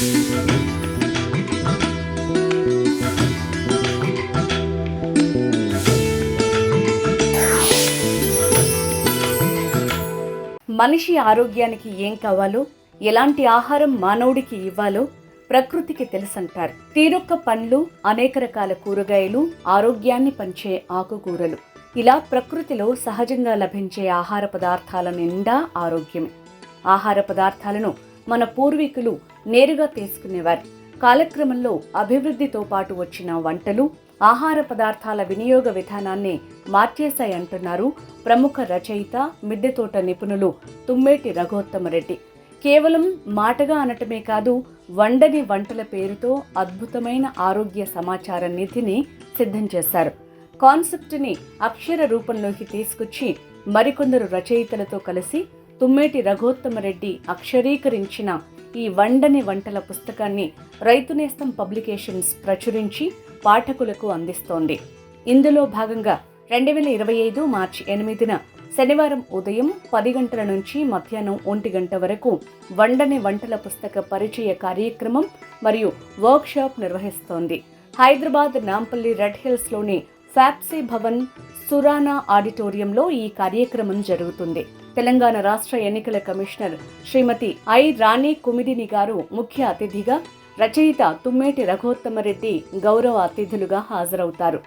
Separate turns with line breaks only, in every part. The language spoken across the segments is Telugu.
మనిషి ఆరోగ్యానికి ఏం కావాలో ఎలాంటి ఆహారం మానవుడికి ఇవ్వాలో ప్రకృతికి తెలుసంటారు. తీరొక్క పండ్లు అనేక రకాల కూరగాయలు ఆరోగ్యాన్ని పంచే ఆకుకూరలు. ఇలా ప్రకృతిలో సహజంగా లభించే ఆహార పదార్థాల నిండా ఆరోగ్యమే. ఆహార పదార్థాలను మన పూర్వీకులు నేరుగా తీసుకునేవారు. కాలక్రమంలో అభివృద్ధితో పాటు వచ్చిన వంటలు ఆహార పదార్థాల వినియోగ విధానాన్ని మార్చేశాయంటున్నారు ప్రముఖ రచయిత మిద్దెతోట నిపుణులు తుమ్మేటి రఘోత్తమరెడ్డి. కేవలం మాటగా అనటమే కాదు వండని వంటల పేరుతో అద్భుతమైన ఆరోగ్య సమాచార నిధిని సిద్ధం చేశారు. కాన్సెప్ట్ని అక్షర రూపంలోకి తీసుకొచ్చి మరికొందరు రచయితలతో కలిసి తుమ్మేటి రఘోత్తమరెడ్డి అక్షరీకరించిన ఈ వండని వంటల పుస్తకాన్ని రైతునేస్తం పబ్లికేషన్స్ ప్రచురించి పాఠకులకు అందిస్తోంది. ఇందులో భాగంగా రెండు వేల ఇరవై ఐదు మార్చి ఎనిమిదిన శనివారం ఉదయం పది గంటల నుంచి మధ్యాహ్నం ఒంటి గంట వరకు వండని వంటల పుస్తక పరిచయ కార్యక్రమం మరియు వర్క్షాప్ నిర్వహిస్తోంది. హైదరాబాద్ నాంపల్లి రెడ్ హిల్స్లోని ఫ్యాప్సీ భవన్ సురానా ఆడిటోరియంలో ఈ కార్యక్రమం జరుగుతుంది. తెలంగాణ రాష్ట్ర ఎన్నికల కమిషనర్ శ్రీమతి ఐ రాణి కుమిదిని గారు ముఖ్య అతిథిగా రచయిత తుమ్మేటి రఘోత్తమరెడ్డి గౌరవ అతిథులుగా హాజరవుతారు.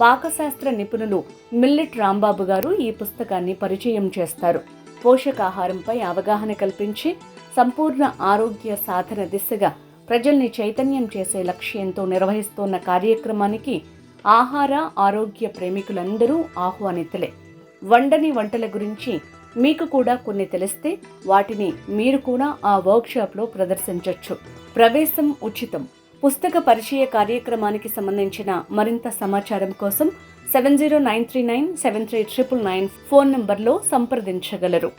పాకశాస్త్ర నిపుణులు మిల్లెట్ రాంబాబు గారు ఈ పుస్తకాన్ని పరిచయం చేస్తారు. పోషకాహారంపై అవగాహన కల్పించి సంపూర్ణ ఆరోగ్య సాధన దిశగా ప్రజల్ని చైతన్యం చేసే లక్ష్యంతో నిర్వహిస్తున్న కార్యక్రమానికి ఆహార ఆరోగ్య ప్రేమికులందరూ ఆహ్వానితులే. వండని వంటల గురించి మీకు కూడా కొన్ని తెలిస్తే వాటిని మీరు కూడా ఆ వర్క్షాప్లో ప్రదర్శించవచ్చు ప్రవేశం ఉచితం. పుస్తక పరిచయ కార్యక్రమానికి సంబంధించిన మరింత సమాచారం కోసం seven zero nine three nine seven three triple nine phone నంబర్లో సంప్రదించగలరు.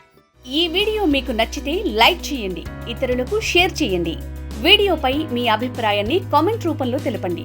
ఈ వీడియో మీకు నచ్చితే లైక్ చేయండి ఇతరులకు షేర్ చేయండి. వీడియోపై మీ అభిప్రాయాన్ని కామెంట్ రూపంలో తెలపండి.